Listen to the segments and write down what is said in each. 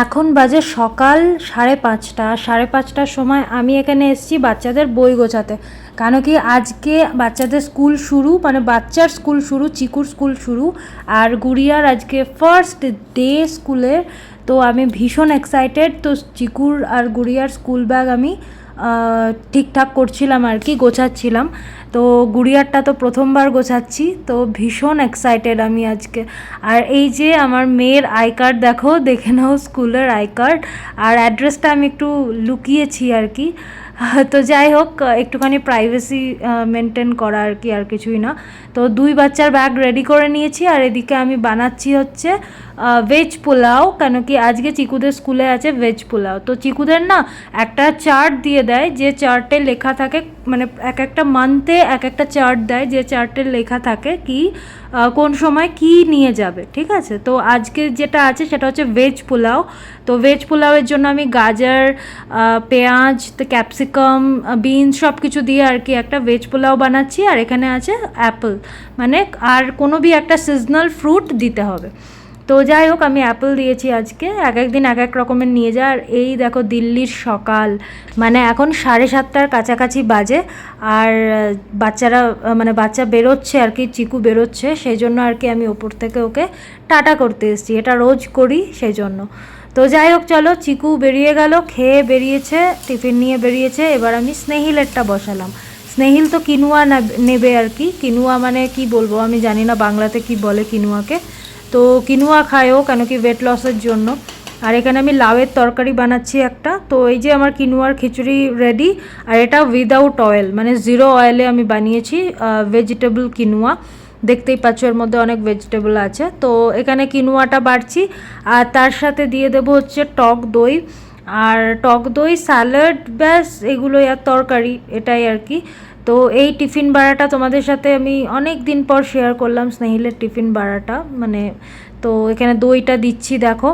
এখন বাজে সকাল সাড়ে পাঁচটা। সাড়ে পাঁচটার সময় আমি এখানে এসেছি বাচ্চাদের বই গোছাতে। কেন কি আজকে বাচ্চাদের স্কুল শুরু মানে বাচ্চার স্কুল শুরু, চিকুর স্কুল শুরু, আর গুড়িয়ার আজকে ফার্স্ট ডে স্কুলের। তো আমি ভীষণ এক্সাইটেড তো চিকুর আর গুড়িয়ার স্কুল ব্যাগ আমি ঠিকঠাক করছিলাম আর কি, গোছাচ্ছিলাম। তো গুড়িয়ারটা তো প্রথমবার গোছাচ্ছি, তো ভীষণ এক্সাইটেড আমি আজকে। আর এই যে আমার মেয়ের আই কার্ড দেখো, দেখে নাও স্কুলের আই কার্ড আর অ্যাড্রেসটা আমি একটু লুকিয়েছি আর কি। তো যাই হোক, একটুখানি প্রাইভেসি মেনটেন করা আর কি, আর কিছুই না। তো দুই বাচ্চার ব্যাগ রেডি করে নিয়েছি, আর এদিকে আমি বানাচ্ছি হচ্ছে ভেজ পোলাও, কেন কি আজকে চিকুদের স্কুলে আছে ভেজ পোলাও। তো চিকুদের না একটা চার্ট দিয়ে দেয়, যে চার্টে লেখা থাকে মানে এক একটা মান্থে এক একটা চার্ট দেয়, যে চার্টে লেখা থাকে কি কোন সময় কি নিয়ে যাবে, ঠিক আছে? তো আজকে যেটা আছে সেটা হচ্ছে ভেজ পোলাও। তো ভেজ পোলাওয়ের জন্য আমি গাজর পেঁয়াজ ক্যাপসিকাম বিনস সব কিছু দিয়ে আর কি একটা ভেজ পোলাও বানাচ্ছি। আর এখানে আছে অ্যাপেল মানে আর কোনো বি একটা সিজনাল ফ্রুট দিতে হবে। তো যাই হোক, আমি অ্যাপেল দিয়েছি আজকে। এক এক দিন এক এক রকমের নিয়ে যা। আর এই দেখো দিল্লির সকাল। মানে এখন সাড়ে সাতটার কাছাকাছি বাজে। আর বাচ্চারা মানে বাচ্চা বেরোচ্ছে আর কি, চিকু বেরোচ্ছে। সেই জন্য আর কি আমি ওপর থেকে ওকে টাটা করতে এসেছি। এটা রোজ করি সেই জন্য। তো যাই হোক, চলো, চিকু বেরিয়ে গেল, খেয়ে বেরিয়েছে, টিফিন নিয়ে বেরিয়েছে। এবার আমি স্নেহিলেরটা বসালাম। স্নেহিল তো কিনুয়া নেবে আর কি। কিনুয়া মানে কি বলব আমি জানি না, বাংলাতে কি বলে কিনুয়াকে। তো কিনুয়া খায়ও কেন কি ওয়েট লসের জন্য। আর এখানে আমি লাউয়ের তরকারি বানাচ্ছি একটা। তো এই যে আমার কিনুয়ার খিচুড়ি রেডি আর এটা উইদাউট অয়েল মানে জিরো অয়েলে আমি বানিয়েছি ভেজিটেবল কিনুয়া। দেখতেই পাচ্ছ এর মধ্যে অনেক ভেজিটেবল আছে। তো এখানে কিনুয়াটা বাড়ছি, আর তার সাথে দিয়ে দেবো হচ্ছে টক দই। আর টক দই স্যালাড ব্যাস, এগুলোই আর তরকারি, এটাই আর কি। তো এই টিফিন বাড়াটা তোমাদের সাথে আমি অনেক দিন পর শেয়ার করলাম স্নেহিলের টিফিন বাড়াটা মানে তো এখানে দইটা দিচ্ছি দেখো।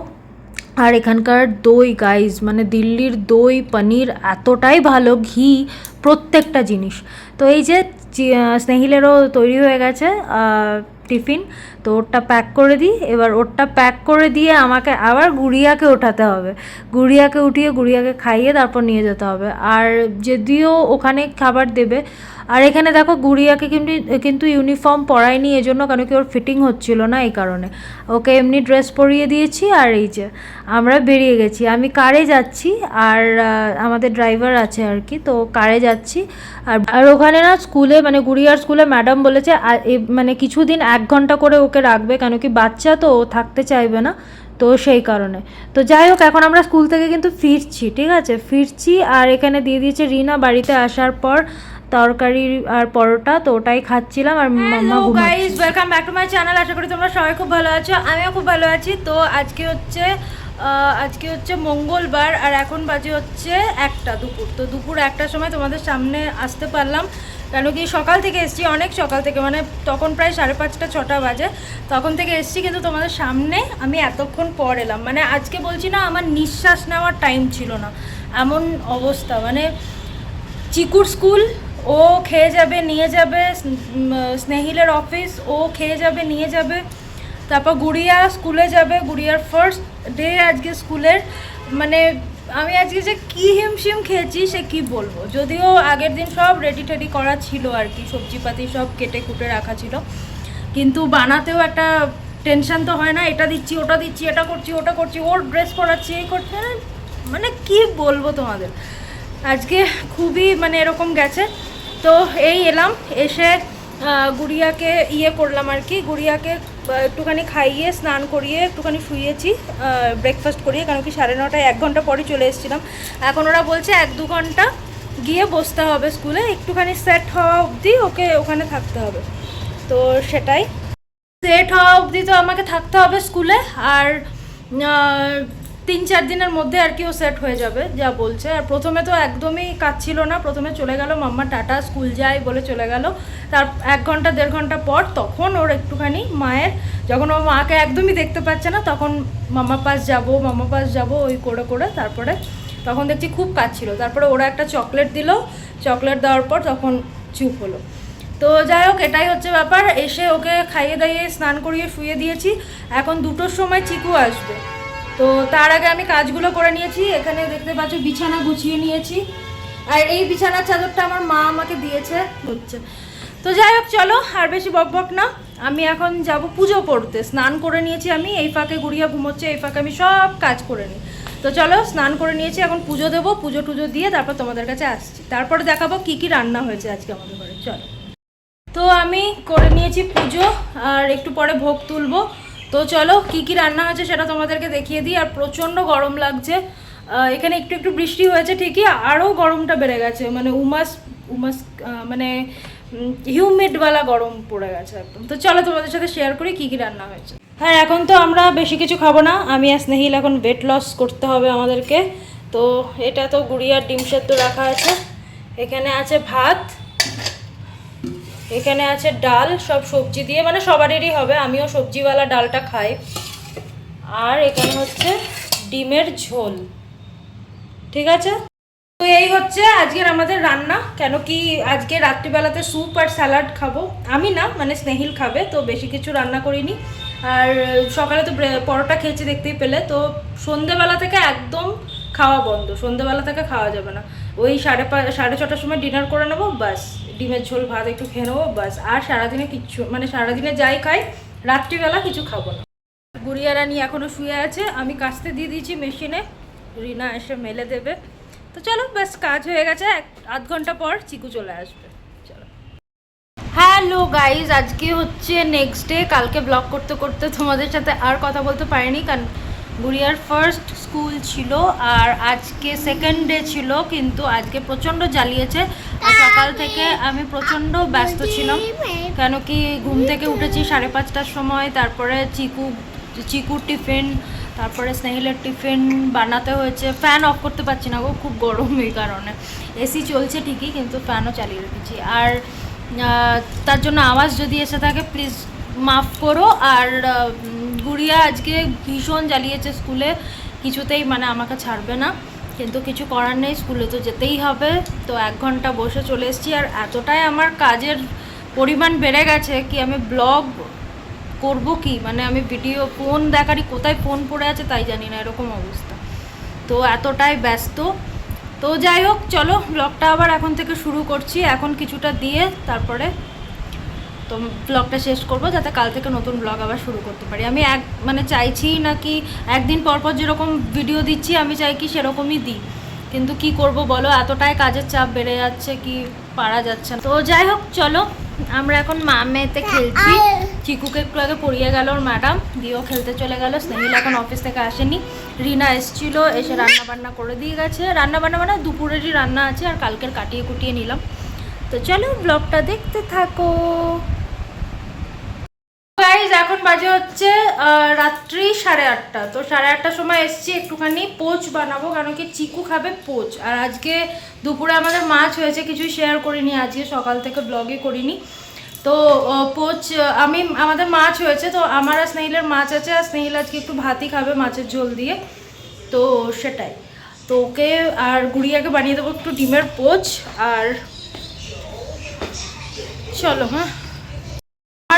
আর এখানকার দই গাইজ মানে দিল্লির দই পনির এতটাই ভালো ঘি, প্রত্যেকটা জিনিস। তো এই যে স্নেহিলেরও তৈরি হয়ে গেছে টিফিন, তো ওরটা প্যাক করে দিই। এবার ওরটা প্যাক করে দিয়ে আমাকে আবার গুড়িয়াকে ওঠাতে হবে। গুড়িয়াকে উঠিয়ে গুড়িয়াকে খাইয়ে তারপর নিয়ে যেতে হবে। আর যদিও ওখানে খাবার দেবে আর এখানে দেখো গুড়িয়াকে কিন্তু কিন্তু ইউনিফর্ম পরায়নি, এজন্য কেন কি ওর ফিটিং হচ্ছিল না এই কারণে। ওকে এমনি ড্রেস পরিয়ে দিয়েছি আর এই যে আমরা বেরিয়ে গেছি। আমি কারে যাচ্ছি আর আমাদের ড্রাইভার আছে আর কি, তো কারে যাচ্ছি। আর আর ওখানে না স্কুলে মানে গুড়িয়ার স্কুলে ম্যাডাম বলেছে মানে কিছুদিন এক ঘণ্টা করে ওকে রাখবে, কেন কি বাচ্চা তো, ও থাকতে চাইবে না, তো সেই কারণে। তো যাই হোক, এখন আমরা স্কুল থেকে কিন্তু ফিরছি, ঠিক আছে? ফিরছি আর এখানে দিয়ে দিয়েছে রিনা, বাড়িতে আসার পর তরকারি আর পরোটা তো ওটাই খাচ্ছিলাম আর মাম্মা guys welcome back to my channel আশা করি তোমরা সবাই খুব ভালো আছো আমিও খুব ভালো আছি। তো আজকে হচ্ছে আজকে হচ্ছে মঙ্গলবার আর এখন বাজে হচ্ছে একটা দুপুর। তো দুপুর একটার সময় তোমাদের সামনে আসতে পারলাম কেন কি সকাল থেকে এসেছি অনেক সকাল থেকে মানে তখন প্রায় সাড়ে পাঁচটা ছটা বাজে। তখন থেকে এসেছি কিন্তু তোমাদের সামনে আমি এতক্ষণ পর এলাম। মানে আজকে বলছি না আমার নিঃশ্বাস নেওয়ার টাইম ছিল না। এমন অবস্থা মানে চিকুর স্কুল ও খেয়ে যাবে, নিয়ে যাবে স্নেহিলের অফিস ও খেয়ে যাবে, নিয়ে যাবে। তারপর গুড়িয়া স্কুলে যাবে, গুড়িয়ার ফার্স্ট ডে আজকে স্কুলের মানে আমি আজকে যে কী হিমশিম খেয়েছি সে কি বলব? যদিও আগের দিন সব রেডি টেডি করা ছিল আর কি, সবজিপাতি সব কেটে কুটে রাখা ছিল। কিন্তু বানাতেও একটা টেনশন তো হয় না, এটা দিচ্ছি, ওটা দিচ্ছি, এটা করছি, ওটা করছি, ওর ড্রেস পরাচ্ছি, এই করছি মানে মানে কি বলব তোমাদের? আজকে খুবই মানে এরকম গেছে। তো এই এলাম, এসে গুড়িয়াকে ইয়ে করলাম আর কি। গুড়িয়াকে একটুখানি খাইয়ে, স্নান করিয়ে, একটুখানি শুয়েছি ব্রেকফাস্ট করিয়ে, কারণ কি সাড়ে নটায় এক ঘণ্টা পরে চলে এসেছিলাম। এখন ওরা বলছে এক দু ঘণ্টা গিয়ে বসতে হবে স্কুলে, একটুখানি সেট হওয়া অবধি ওকে ওখানে থাকতে হবে। তো সেটাই। সেট হওয়া অবধি তো আমাকে থাকতে হবে স্কুলে, আর তিন চার দিনের মধ্যে আর কি ও সেট হয়ে যাবে, যা বলছে। আর প্রথমে তো একদমই কাজ ছিল না, প্রথমে চলে গেল মাম্মা টাটা, স্কুল যায় বলে চলে গেল। তার এক ঘণ্টা, দেড় ঘণ্টা পর তখন ওর একটুখানি মায়ের, যখন ও মাকে একদমই দেখতে পাচ্ছে না, তখন মামা পাস যাব মামা পাস যাব, ওই করে করে তারপরে তখন দেখছি খুব কাজ ছিল। তারপরে ওরা একটা চকলেট দিল, চকলেট দেওয়ার পর তখন চুপ হলো। তো যাই হোক, এটাই হচ্ছে ব্যাপার। এসে ওকে খাইয়ে দাইয়ে স্নান করিয়ে শুয়ে দিয়েছি। এখন দুটোর সময় চিকু আসবে। তো তার আগে আমি কাজগুলো করে নিয়েছি। এখানে দেখতে পাচ্ছ, বিছানা গুছিয়ে নিয়েছি। আর এই বিছানার চাদরটা আমার মা আমাকে দিয়েছে। হচ্ছে। তো যাই হোক, চলো, আর বেশি বক বক না। আমি এখন যাব পুজো করতে স্নান করে নিয়েছি আমি, এই ফাঁকে গুড়িয়া ঘুমোচ্ছে, এই ফাঁকে আমি সব কাজ করে নিই। তো চলো, স্নান করে নিয়েছি, এখন পুজো দেবো, পুজো টুজো দিয়ে তারপর তোমাদের কাছে আসছি। তারপরে দেখাবো কি কি রান্না হয়েছে আজকে আমাদের ঘরে। চলো। তো আমি করে নিয়েছি পুজো, আর একটু পরে ভোগ তুলবো। তো চলো, কি কি রান্না হয়েছে সেটা তোমাদেরকে দেখিয়ে দিই। আর প্রচণ্ড গরম লাগছে। এখানে একটু একটু বৃষ্টি হয়েছে ঠিকই আরও গরমটা বেড়ে গেছে। মানে উমাস উমাস মানে হিউমিডওয়ালা গরম পড়ে গেছে একদম। তো চলো তোমাদের সাথে শেয়ার করি কি কি রান্না হয়েছে। হ্যাঁ এখন তো আমরা বেশি কিছু খাব না। আমি আর স্নেহিল এখন ওয়েট লস করতে হবে আমাদেরকে। তো এটা তো গুড়িয়ার ডিম সেদ্ধ রাখা আছে। এখানে আছে ভাত এখানে আছে ডাল, সব সবজি দিয়ে মানে সবারই হবে, আমিও সবজিওয়ালা ডালটা খাই। আর এখানে হচ্ছে ডিমের ঝোল। ঠিক আছে? তো এই হচ্ছে আজকের আমাদের রান্না। কেন কি আজকে রাত্রিবেলাতে স্যুপ আর স্যালাড খাব। আমি না মানে স্নেহিল খাবে, তো বেশি কিছু রান্না করিনি। আর সকালে তো পরোটা খেয়েছি, দেখতেই পেলে। তো সন্ধেবেলা থেকে একদম খাওয়া বন্ধ। সন্ধেবেলা থেকে খাওয়া যাবে না। ওই সাড়ে পা সাড়ে ছটার সময় ডিনার করে নেব বাস ডিমের ঝোল, ভাত একটু খেয়ে নেব বাস আর সারাদিনে কিচ্ছু মানে সারাদিনে যাই খাই, রাত্রিবেলা কিছু খাব না। গুড়িয়া রানী এখনও শুয়ে আছে, আমি কাচতে দিয়ে দিয়েছি মেশিনে, রিনা এসে মেলে দেবে। তো চলো, ব্যাস, কাজ হয়ে গেছে, এক আধ ঘণ্টা পর চিকু চলে আসবে। চলো। হ্যালো গাইজ, আজকে হচ্ছে নেক্সট ডে কালকে ব্লগ করতে করতে তোমাদের সাথে আর কথা বলতে পারিনি, কারণ গুড়িয়ার ফার্স্ট স্কুল ছিল আর আজকে সেকেন্ড ডে ছিল, কিন্তু আজকে প্রচণ্ড জ্বালিয়েছে। আর সকাল থেকে আমি প্রচণ্ড ব্যস্ত ছিলাম। কেন কি ঘুম থেকে উঠেছি সাড়ে পাঁচটার সময়, তারপরে চিকু, চিকুর টিফিন, তারপরে স্নেহিলের টিফিন বানাতে হয়েছে। ফ্যান অফ করতে পারছি না গো, খুব গরম এই কারণে। এসি চলছে ঠিকই, কিন্তু ফ্যানও চালিয়ে রেখেছি। আর তার জন্য আওয়াজ যদি এসে থাকে প্লিজ মাফ করো। আর গুড়িয়া আজকে ভীষণ জ্বালিয়েছে স্কুলে। কিছুতেই মানে আমাকে ছাড়বে না। কিন্তু কিছু করার নেই, স্কুলে তো যেতেই হবে। তো এক ঘণ্টা বসে চলে এসেছি আর এতটাই আমার কাজের পরিমাণ বেড়ে গেছে কি আমি ব্লগ করব কি? মানে আমি ভিডিও ফোন দেখারই কোথায় ফোন পড়ে আছে তাই জানি না, এরকম অবস্থা। তো এতটাই ব্যস্ত। তো যাই হোক, চলো ব্লগটা আবার এখন থেকে শুরু করছি। এখন কিছুটা দিয়ে তারপরে তো ব্লগটা শেষ করব যাতে কাল থেকে নতুন ব্লগ আবার শুরু করতে পারি। আমি এক মানে চাইছি নাকি একদিন পর পর যেরকম ভিডিও দিচ্ছি, আমি চাই কি সেরকমই দিই। কিন্তু কি করব বলো, এতটাই কাজের চাপ বেড়ে যাচ্ছে কি পারা যাচ্ছে তো যাই হোক, চলো, আমরা এখন মা মেয়েতে খেলছি। চিকুকে একটু আগে পড়িয়ে গেল ওর ম্যাডাম দিয়েও খেলতে চলে গেল। স্নেহিল এখন অফিস থেকে আসেনি। রিনা এসছিল, এসে রান্না বান্না করে দিয়ে গেছে। রান্না বান্না মানে দুপুরেরই রান্না আছে, আর কালকের কাটিয়ে কুটিয়ে নিলাম। তো চলো ব্লগটা দেখতে থাকো। বাজে হচ্ছে রাত্রি সাড়ে আটটা। তো সাড়ে আটটার সময় এসছি, একটুখানি পোচ বানাবো, কারণ কি চিকু খাবে পোচ। আর আজকে দুপুরে আমাদের মাছ হয়েছে কিছু শেয়ার করিনি, আজকে সকাল থেকে ব্লগে করিনি। তো পোচ, আমি, আমাদের মাছ হয়েছে, তো আমার আর স্নেহিলের মাছ আছে, আর স্নেহিল আজকে একটু ভাতই খাবে মাছের ঝোল দিয়ে। তো, সেটাই। তো ওকে আর গুড়িয়াকে বানিয়ে দেবো একটু ডিমের পোচ, আর চলো হ্যাঁ।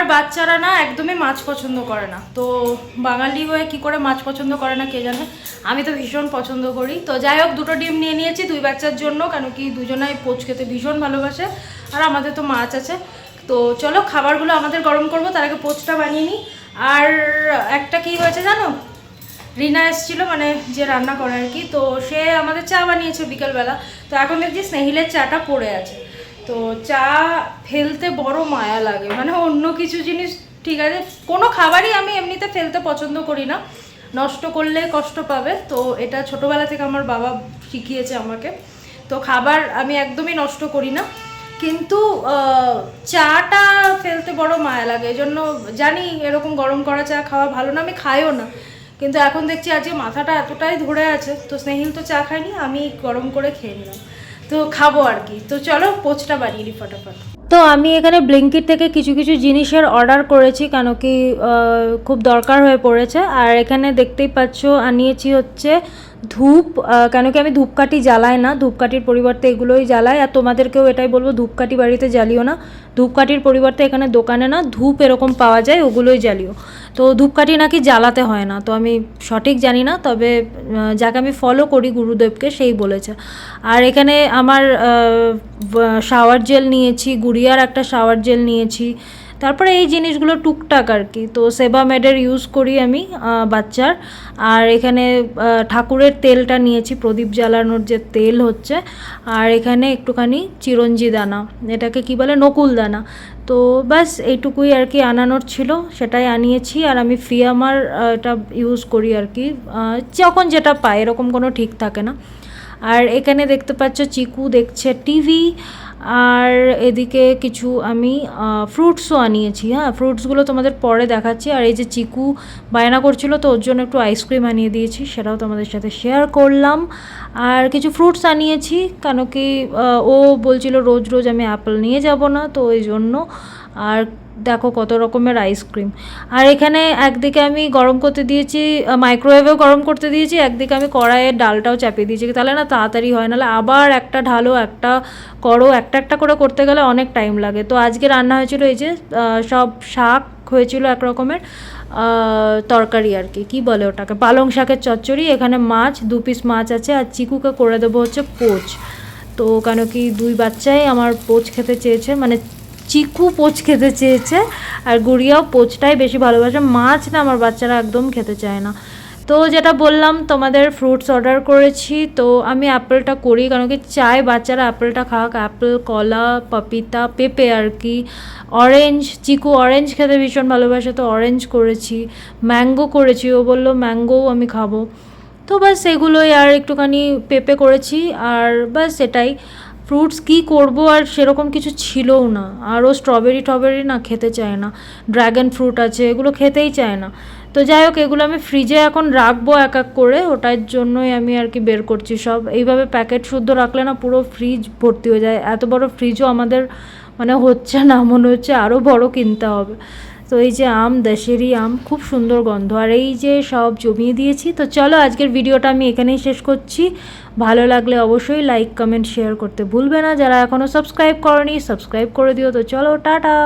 আর বাচ্চারা না একদমই মাছ পছন্দ করে না। তো বাঙালি হয়ে কি করে মাছ পছন্দ করে না কে জানে? আমি তো ভীষণ পছন্দ করি। তো যাই হোক, দুটো ডিম নিয়ে নিয়েছি, দুই বাচ্চার জন্য কেন কি দুজনাই পোচ খেতে ভীষণ ভালোবাসে, আর আমাদের তো মাছ আছে। তো চলো, খাবারগুলো আমাদের গরম করব, তার আগে পোচটা বানিয়ে নিই। আর একটা কি হয়েছে জানো? রিনা এসেছিল মানে যে রান্না করে আর কি। তো সে আমাদের চা বানিয়েছে বিকেলবেলা। তো এখন দেখছি স্নেহিলের চাটা পড়ে আছে। তো চা ফেলতে বড় মায়া লাগে। মানে অন্য কিছু জিনিস, ঠিক আছে, কোনো খাবারই আমি এমনিতে ফেলতে পছন্দ করি না। নষ্ট করলে কষ্ট পাবে। তো এটা ছোটোবেলা থেকে আমার বাবা শিখিয়েছে আমাকে। তো খাবার আমি একদমই নষ্ট করি না। কিন্তু চাটা ফেলতে বড় মায়া লাগে। এই জন্য জানি এরকম গরম করা চা খাওয়া ভালো না, আমি খাইও না। কিন্তু এখন দেখছি আজকে মাথাটা এতটাই ধরে আছে, তো স্নেহিল তো চা খায়নি, আমি গরম করে খেয়ে নিলাম। তো খাব আর কি। তো চলো, পোচটা বানিয়ে নিই ফটাফট। তো আমি এখানে ব্লিঙ্কিট থেকে কিছু কিছু জিনিসের অর্ডার করেছি, কেন কি খুব দরকার হয়ে পড়েছে। আর এখানে দেখতেই পাচ্ছ, আনিয়েছি হচ্ছে ধূপ কেন কি আমি ধূপকাঠি জ্বালাই না? ধূপকাঠির পরিবর্তে এগুলোই জ্বালাই। আর তোমাদেরকেও এটাই বলব, ধূপকাঠি বাড়িতে জ্বালিও না। ধূপকাঠির পরিবর্তে এখানে দোকানে না ধূপ এরকম পাওয়া যায়, ওগুলোই জ্বালিও। তো ধূপকাঠি নাকি জ্বালাতে হয় না, তো আমি সঠিক জানি না, তবে যাকে আমি ফলো করি গুরুদেবকে, সেই বলেছে। আর এখানে আমার শাওয়ার জেল নিয়েছি, গুড়িয়ার একটা শাওয়ার জেল নিয়েছি তারপরে এই জিনিসগুলো টুকটাক আর কি। তো সেবা মেডের ইউজ করি আমি বাচ্চার। আর এখানে ঠাকুরের তেলটা নিয়েছি, প্রদীপ জ্বালানোর যে তেল হচ্ছে। আর এখানে একটুখানি চিরঞ্জি দানা, এটাকে কি বলে, নকুল দানা। তো ব্যাস, এইটুকুই আর কি আনানোর ছিল, সেটাই আনিয়েছি। আর আমি ফিয়ামার এটা ইউজ করি আর কি যখন যেটা পাই, এরকম কোনো ঠিক থাকে না। আর এখানে দেখতে পাচ্ছ, চিকু দেখছে টিভি আর এদিকে কিছু আমি ফ্রুটসও আনিয়েছি হ্যাঁ? ফ্রুটসগুলো তোমাদের পরে দেখাচ্ছি। আর এই যে চিকু বায়না করছিল, তো ওর জন্য একটু আইসক্রিম আনিয়ে দিয়েছি, সেটাও তোমাদের সাথে শেয়ার করলাম। আর কিছু ফ্রুটস আনিয়েছি, কেন কি ও বলছিল রোজ রোজ আমি অ্যাপেল নিয়ে যাব না, তো ওই জন্য। আর দেখো কত রকমের আইসক্রিম আর এখানে একদিকে আমি গরম করতে দিয়েছি মাইক্রোওয়েভেও গরম করতে দিয়েছি, একদিকে আমি কড়াইয়ের ডালটাও চাপিয়ে দিয়েছি। তাহলে না তাড়াতাড়ি হয়, নাহলে আবার একটা ঢালো, একটা করো, একটা একটা করে করতে গেলে অনেক টাইম লাগে। তো আজকে রান্না হয়েছিল এই যে সব শাক হয়েছিল এক রকমের তরকারি আর কি। কী বলে ওটাকে? পালং শাকের চচ্চড়ি, এখানে মাছ, দু পিস মাছ আছে, আর চিকুকে করে দেবো হচ্ছে পোচ। তো কেন কি দুই বাচ্চাই আমার পোচ খেতে চেয়েছে মানে চিকু পোচ খেতে চেয়েছে, আর গুড়িয়াও পোচটাই বেশি ভালোবাসে। মাছ না আমার বাচ্চারা একদম খেতে চায় না। তো যেটা বললাম, তোমাদের ফ্রুটস অর্ডার করেছি, তো আমি অ্যাপেলটা করি, কারণ কি চাই বাচ্চারা অ্যাপেলটা খাক। অ্যাপেল কলা পাপিতা পেঁপে আর কি। অরেঞ্জ চিকু অরেঞ্জ খেতে ভীষণ ভালোবাসে, তো অরেঞ্জ করেছি। ম্যাঙ্গো করেছি, ও বলল ম্যাঙ্গোও আমি খাব। তো ব্যাস, এগুলোই আর একটুখানি পেঁপে করেছি, আর ব্যাস, এটাই। ফ্রুটস কি করব আর সেরকম কিছু ছিলও না। আরও স্ট্রবেরি টবেরি না খেতে চায় না। ড্র্যাগন ফ্রুট আছে, এগুলো খেতেই চায় না। তো যাই হোক, এগুলো আমি ফ্রিজে এখন রাখব এক এক করে। ওটার জন্যই আমি আর কি বের করছি সব। এইভাবে প্যাকেট শুদ্ধ রাখলে না পুরো ফ্রিজ ভর্তি হয়ে যায়। এত বড় ফ্রিজও আমাদের মানে হচ্ছে না, মনে হচ্ছে আরও বড় কিনতে হবে। তো এই যে আম, দেশেরই আম, খুব সুন্দর গন্ধ। আর এই যে সব জমিয়ে দিয়েছি, তো চলো আজকের ভিডিওটা আমি এখানেই শেষ করছি। ভালো লাগলে অবশ্যই লাইক কমেন্ট শেয়ার করতে ভুলবে না। যারা এখনও সাবস্ক্রাইব করনি সাবস্ক্রাইব করে দিও। তো চলো, টাটা!